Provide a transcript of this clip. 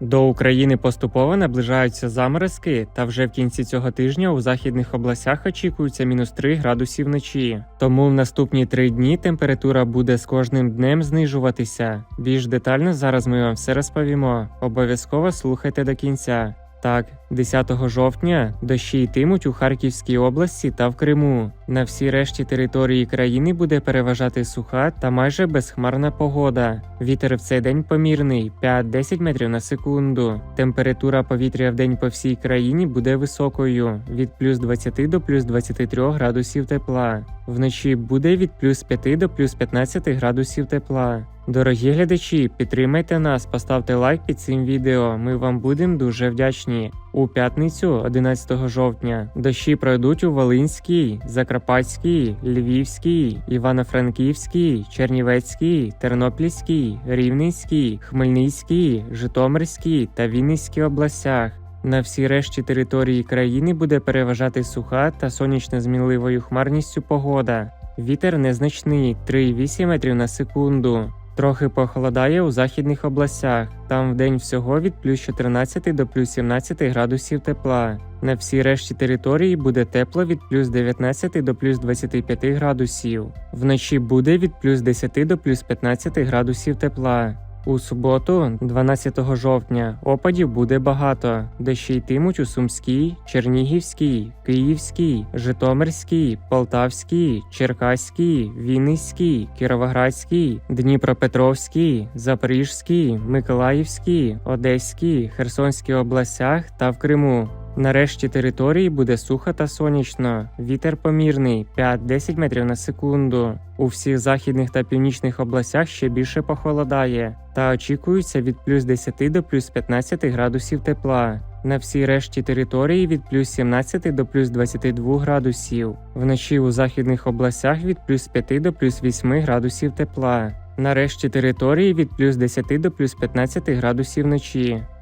До України поступово наближаються заморозки, та вже в кінці цього тижня у західних областях очікується мінус 3 градусі вночі. Тому в наступні три дні температура буде з кожним днем знижуватися. Більш детально зараз ми вам все розповімо. Обов'язково слухайте до кінця. Так, 10 жовтня дощі йтимуть у Харківській області та в Криму. На всій решті території країни буде переважати суха та майже безхмарна погода. Вітер в цей день помірний 5-10 метрів на секунду. Температура повітря в день по всій країні буде високою від плюс 20 до плюс 23 градусів тепла. Вночі буде від плюс 5 до плюс 15 градусів тепла. Дорогі глядачі, підтримайте нас, поставте лайк під цим відео. Ми вам будемо дуже вдячні. У п'ятницю, 11 жовтня, дощі пройдуть у Волинській, Закарпатській, Львівській, Івано-Франківській, Чернівецькій, Тернопільській, Рівненській, Хмельницькій, Житомирській та Вінницькій областях. На всій решті території країни буде переважати суха та сонячно змінливою хмарністю погода. Вітер незначний 3,8 метрів на секунду. Трохи похолодає у західних областях. Там в день всього від плюс 14 до плюс 17 градусів тепла. На всій решті території буде тепло від плюс 19 до плюс 25 градусів. Вночі буде від плюс 10 до плюс 15 градусів тепла. У суботу, 12 жовтня, опадів буде багато. Дощі йтимуть у Сумській, Чернігівській, Київській, Житомирській, Полтавській, Черкаській, Вінницькій, Кіровоградській, Дніпропетровській, Запорізькій, Миколаївській, Одеській, Херсонській областях та в Криму. Нарешті території буде сухо та сонячно. Вітер помірний 5-10 метрів на секунду. У всіх західних та північних областях ще більше похолодає, та очікується від плюс 10 до плюс 15 градусів тепла. На всій решті території від плюс 17 до плюс 22 градусів. Вночі у західних областях від плюс 5 до плюс 8 градусів тепла. На решті території від плюс 10 до плюс 15 градусів вночі.